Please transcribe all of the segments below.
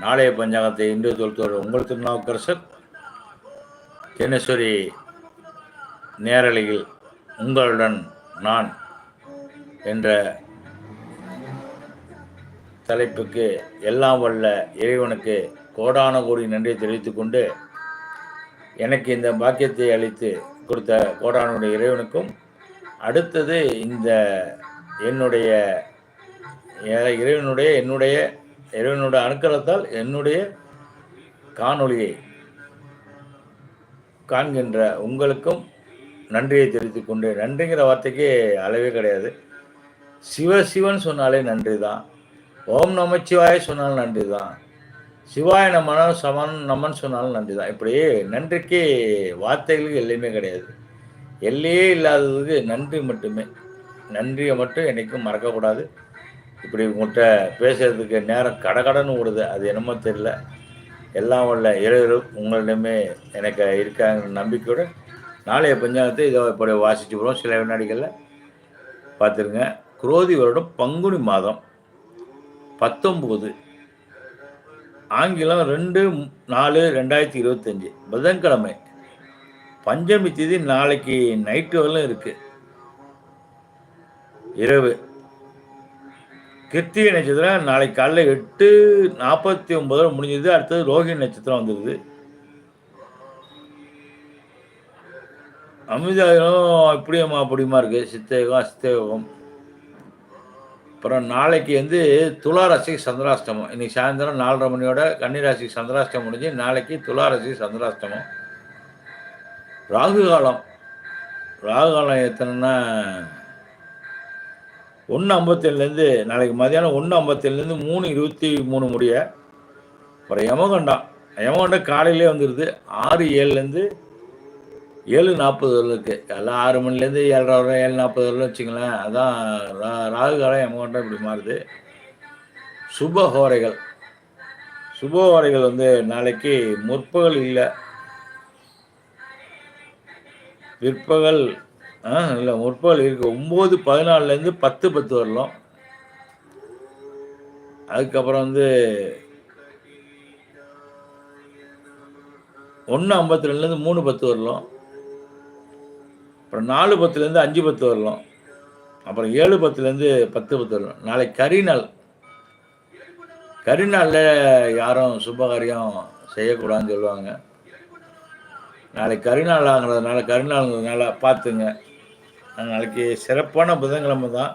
நாளைய பஞ்சாங்கத்தை இன்று தொழுத்தோர் உங்கள் திருநாவுக்கரசர் தினசரி நேரலையில் உங்களுடன் நான் என்ற தலைப்புக்கு எல்லாம் வல்ல இறைவனுக்கு கோடான கோடி நன்றி தெரிவித்துக் கொண்டு எனக்கு இந்த பாக்கியத்தை அளித்து கொடுத்த கோடானுடைய இறைவனுக்கும் அடுத்தது இந்த என்னுடைய இறைவனுடைய என்னுடைய இறைவனுடைய அனுக்கிரகத்தால் என்னுடைய காணொளியை காண்கின்ற உங்களுக்கும் நன்றியை தெரிவித்துக் கொண்டு நன்றிங்கிற வார்த்தைக்கு அளவே கிடையாது. சிவ சிவன் சொன்னாலே நன்றி தான் ஓம் நமச்சிவாய சொன்னாலும் நன்றி தான் சிவாய நமன சமன் நமன் சொன்னாலும் நன்றி தான் இப்படி நன்றிக்கு வார்த்தைகளுக்கு எல்லையுமே கிடையாது. எல்லையே இல்லாததுக்கு நன்றி மட்டுமே. நன்றியை மட்டும் என்றைக்கும் மறக்கக்கூடாது. இப்படி உங்கள்கிட்ட பேசுறதுக்கு நேரம் கடகடன்னு ஓடுது. அது என்னமோ தெரியல. எல்லாம் உள்ள இறைவரும் உங்களிடமே எனக்கு இருக்காங்கிற நம்பிக்கையோட நாளைய பஞ்சாங்கத்தை இதை இப்படி வாசிச்சு போகிறோம் சில வினாடிகளில் பார்த்துருங்க. குரோதி வருடம் பங்குனி மாதம் பத்தொம்போது ஆங்கிலம் ரெண்டு நாலு ரெண்டாயிரத்தி இருபத்தஞ்சி புதன்கிழமை பஞ்சமி தேதி நாளைக்கு நைட்டு வரலும் இருக்குது இரவு கிருத்திகை நட்சத்திரம் நாளைக்கு காலைல எட்டு நாற்பத்தி ஒன்பதுல முடிஞ்சது அடுத்தது ரோஹிணி நட்சத்திரம் வந்துடுது அமிதாயம் இப்படியம்மா அப்படியுமா இருக்குது சித்தயோகம் சித்தயோகம் அப்புறம் நாளைக்கு வந்து துலா ராசிக்கு சந்திராஷ்டமம். இன்னைக்கு சாயந்தரம் நாலரை மணியோட கன்னிராசிக்கு சந்திராஷ்டமம் முடிஞ்சு நாளைக்கு துலா ராசிக்கு சந்திராஷ்டமம். ராகு காலம். ராகு காலம் எத்தனைன்னா ஒன்று ஐம்பத்தேழுலேருந்து நாளைக்கு மதியானம் ஒன்று ஐம்பத்தேழுலேருந்து மூணு இருபத்தி மூணு முடிய அப்புறம் யமகண்டம் யமகண்டம் காலையிலே வந்துடுது ஆறு ஏழுலேருந்து ஏழு நாற்பது வரலும் இருக்குது எல்லாம் ஆறு மணிலேருந்து ஏழரை வரை ஏழு நாற்பது வரல வச்சுங்களேன் அதான் ரா ராகு காலம் யமகண்டம் இப்படி மாறுது. சுபஹோரைகள் சுபஹோரைகள் வந்து நாளைக்கு முற்பகல் இல்லை. பிற்பகல் ஆ இல்லை முற்பகல் இருக்கு. ஒம்பது பதினாலுலேருந்து பத்து பத்து வரலாம். அதுக்கப்புறம் வந்து ஒன்று ஐம்பத்தி ரெண்டுலேருந்து மூணு பத்து வரலாம். அப்புறம் நாலு பத்துலேருந்து அஞ்சு பத்து வரலாம். அப்புறம் ஏழு பத்துலேருந்து பத்து பத்து வரலாம். நாளைக்கு கரிநாள் கரிநாளில் யாரும் சுபகாரியம் செய்யக்கூடாதுன்னு சொல்லுவாங்க. நாளைக்கு கரிநாள் ஆகிறதுனால கரிநாளுங்கிறதுனால பார்த்துங்க. நாளைக்கு சிறப்பான புதன்கிழமை தான்.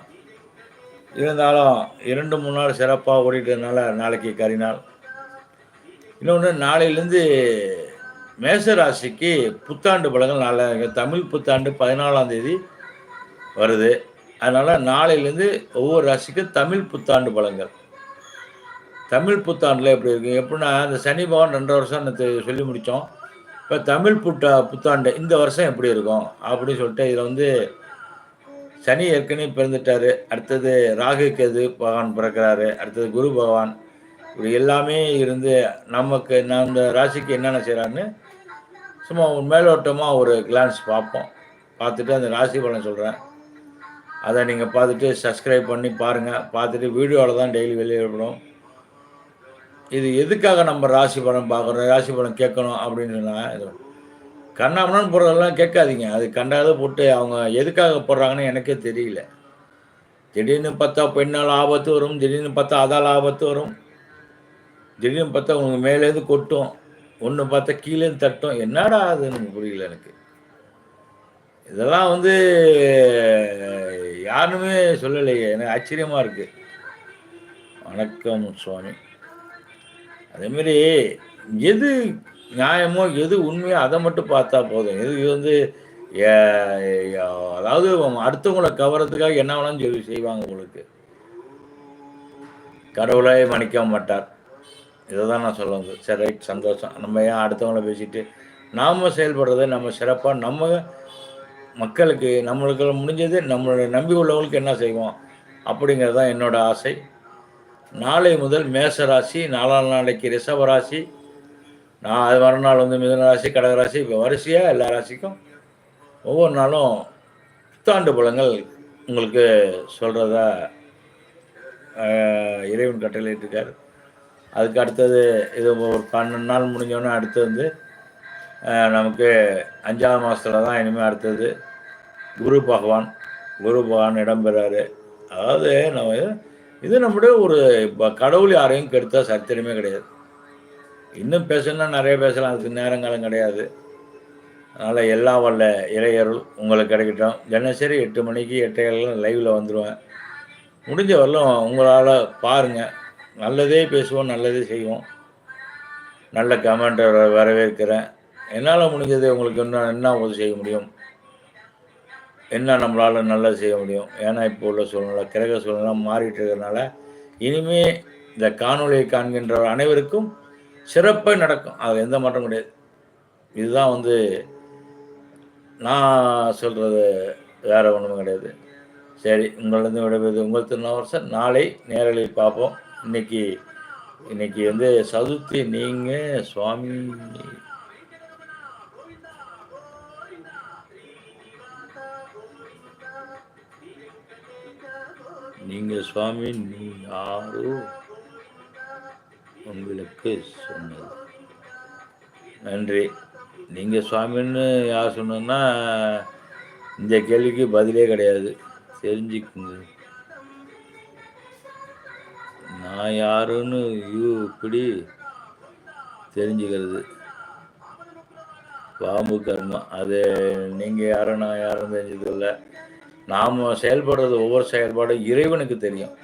இருந்தாலும் இரண்டு மூணு நாள் சிறப்பாக ஓடிட்டதுனால நாளைக்கு கரிநாள் இன்னொன்று நாளையிலேருந்து மேச ராசிக்கு புத்தாண்டு பலங்கள் நாளை தமிழ் புத்தாண்டு பதினாலாம் தேதி வருது. அதனால் நாளையிலேருந்து ஒவ்வொரு ராசிக்கும் தமிழ் புத்தாண்டு பலங்கள் தமிழ் புத்தாண்டில் எப்படி இருக்கு? எப்படின்னா இந்த சனி பகவான் ரெண்டு வருஷம் சொல்லி முடித்தோம் இப்போ தமிழ் புத்தா புத்தாண்டு இந்த வருஷம் எப்படி இருக்கும்? அப்படின்னு சொல்லிட்டு இதில் வந்து சனி ஏற்கனவே பிறந்துட்டாரு. அடுத்தது ராகு கேது பகவான் பிறக்கிறாரு. அடுத்தது குரு பகவான். இப்படி எல்லாமே இருந்து நமக்கு நான் இந்த ராசிக்கு என்னென்ன செய்கிறான்னு சும்மா ஒரு மேலோட்டமாக ஒரு கிளான்ஸ் பார்ப்போம். பார்த்துட்டு அந்த ராசி பலன் சொல்கிறேன் அதை நீங்கள் பார்த்துட்டு சப்ஸ்கிரைப் பண்ணி பாருங்கள் பார்த்துட்டு வீடியோவில் தான் டெய்லி வெளியிடப்படும் இது எதுக்காக நம்ம ராசி பலன் பார்க்குறோம்? ராசி பலன் கேட்கணும் அப்படின்னு சொன்னால் கண்ணாமணான்னு போடுறதெல்லாம் கேட்காதீங்க. அது கண்டாத போட்டு அவங்க எதுக்காக போடுறாங்கன்னு எனக்கே தெரியல. திடீர்னு பார்த்தா பெண்ணால் ஆபத்து வரும் திடீர்னு பார்த்தா அதால் ஆபத்து வரும். திடீர்னு பார்த்தா உங்க மேலேருந்து கொட்டும் ஒன்று பார்த்தா கீழேருந்து தட்டும். என்னடா அதுன்னு எனக்கு புரியல எனக்கு. இதெல்லாம் வந்து யாருமே சொல்லலையே. எனக்கு ஆச்சரியமாக இருக்குது வணக்கம் சுவாமி. அதேமாரி எது நியாயமோ எது உண்மையோ அதை மட்டும் பார்த்தா போதும். இது வந்து ஏ- அதாவது அடுத்தவங்களை கவரத்துக்காக என்ன வேணாலும் சொல்லி செய்வாங்க உங்களுக்கு. கடவுளே மன்னிக்க மாட்டார். இதை தான் நான் சொல்ல சரி ரைட் சந்தோஷம். நம்ம ஏன் அடுத்தவங்கள பேசிட்டு நாம் செயல்படுறதை நம்ம சிறப்பாக நம்ம மக்களுக்கு நம்மளுக்கு முடிஞ்சது நம்மளோட நம்பி உள்ளவங்களுக்கு என்ன செய்வோம்? அப்படிங்கிறது தான் என்னோட ஆசை. நாளை முதல் மேச ராசி நாலாம் நாளைக்கு ரிஷப ராசி நான் அது மறுநாள் வந்து மிதன ராசி கடகராசி இப்போ வரிசையாக எல்லா ராசிக்கும் ஒவ்வொரு நாளும் புத்தாண்டு பலங்கள் உங்களுக்கு சொல்கிறதா இறைவன் கட்டளையிட்டிருக்கார். அதுக்கு அடுத்தது இது ஒரு பன்னெண்டு நாள் முடிஞ்சோன்னே அடுத்து வந்து நமக்கு அஞ்சாவது மாதத்தில் தான் இனிமேல் அடுத்தது குரு பகவான் குரு பகவான் இடம்பெறாரு அதாவது நம்ம இது- நம்முடைய ஒரு இப்போ கடவுள் யாரையும் கெடுத்தால் சரித்திரமே கிடையாது. இன்னும் பேசணும்னா நிறைய பேசலாம். அதுக்கு நேரங்காலம் கிடையாது. அதனால் எல்லா வல்ல இளையருள் உங்களுக்கு கிடைக்கட்டும். தினசரி எட்டு மணிக்கு எட்டையெல்லாம் லைவில் வந்துடுவேன் முடிஞ்ச வரலும் உங்களால் பாருங்கள் நல்லதே பேசுவோம் நல்லதே செய்வோம். நல்ல கமெண்ட்டை வரவேற்கிறேன். என்னால் முடிஞ்சது உங்களுக்கு இன்னும் என்ன உதவி செய்ய முடியும்? என்ன நம்மளால் நல்லா செய்ய முடியும்? ஏன்னா இப்போ உள்ள சூழ்நிலை கிரக சூழ்நிலை மாறிட்டு இருக்கிறதுனால இனிமே இந்த காணொளியை காண்கின்ற அனைவருக்கும் சிறப்பாக நடக்கும். அது எந்த மாற்றம் கிடையாது. இதுதான் வந்து நான் சொல்கிறது வேற ஒன்றும் கிடையாது. சரி உங்களிடம் விடைபெறுவது உங்கள் திருநாவரசர் நாளை நேரலில் பார்ப்போம். இன்னைக்கு இன்னைக்கு வந்து சதுர்த்தி நீங்கள் சுவாமி. நீங்கள் சுவாமி நீ யாரோ? உங்களுக்கு சொன்னது. நன்றி. நீங்கள் சுவாமின்னு யார் சொன்னதுன்னா இந்த கேள்விக்கு பதிலே கிடையாது. தெரிஞ்சுக்குங்க. நான் யாருன்னு யூ இப்படி தெரிஞ்சுக்கிறது. பாம்பு கர்மம் அது நீங்கள் யாரும் நான் யாரும் தெரிஞ்சதில்லை நாம் செயல்படுறது ஒவ்வொரு செயல்பாடும் இறைவனுக்கு தெரியும்.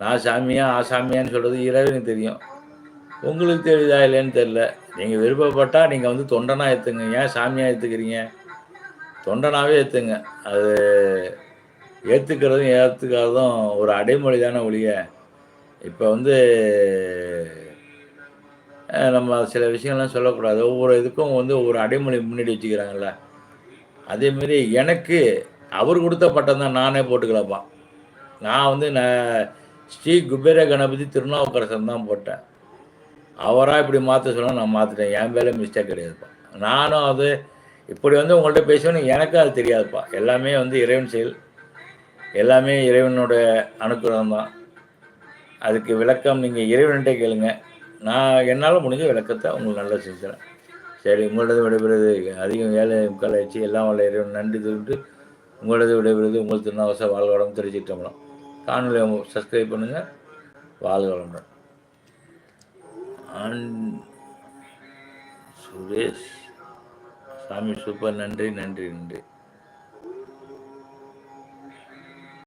நான் சாமியா ஆசாமியான்னு சொல்கிறது இறைவனுக்கு தெரியும். உங்களுக்கு தெரியுதா இல்லைன்னு தெரில நீங்கள் விருப்பப்பட்டால் நீங்கள் வந்து தொண்டனாக ஏற்றுங்க ஏன் சாமியாக ஏற்றுக்கிறீங்க தொண்டனாகவே ஏற்றுங்க அது ஏற்றுக்கிறதும் ஏற்றுக்கிறதும் ஒரு அடைமொழி தானே ஒழிய. இப்போ வந்து நம்ம சில விஷயங்கள்லாம் சொல்லக்கூடாது. ஒவ்வொரு இதுக்கும் வந்து ஒவ்வொரு அடைமொழி முன்னாடி வச்சுக்கிறாங்கல்ல. அதேமாரி எனக்கு அவர் கொடுத்த பட்டம் தான் நானே போட்டுக்கலப்பான் நான் வந்து நான் ஸ்ரீ குபேர கணபதி திருநாவுக்கரசன் தான் போட்டேன். அவராக இப்படி மாற்ற சொன்னால் நான் மாற்றிட்டேன் என் மேலே மிஸ்டேக் கிடையாதுப்பா. நானும் அது இப்படி வந்து உங்கள்கிட்ட பேசணும் எனக்கும் அது தெரியாதுப்பா. எல்லாமே வந்து இறைவன் செயல். எல்லாமே இறைவனோட அனுக்கிரகம் தான். அதுக்கு விளக்கம் நீங்கள் இறைவன்கிட்ட கேளுங்க. நான் என்னால் முடிஞ்ச விளக்கத்தை உங்களுக்கு நல்லா செஞ்சுறேன் சரி உங்களது விடைபெறுது அதிகம் வேலை முக்கால் ஆயிடுச்சு. எல்லாம் வல்ல இறைவன். நன்றி சொல்லிட்டு உங்களது விடைபெறுவது உங்கள் திருநாவச வாழ்வாடம் தெரிஞ்சுக்கிட்டோம்னா காணொலி சப்ஸ்கிரைப் பண்ணுங்கள் வாழ்வளம் ஆன் சுரேஷ் சாமி சூப்பர் நன்றி நன்றி நன்றி.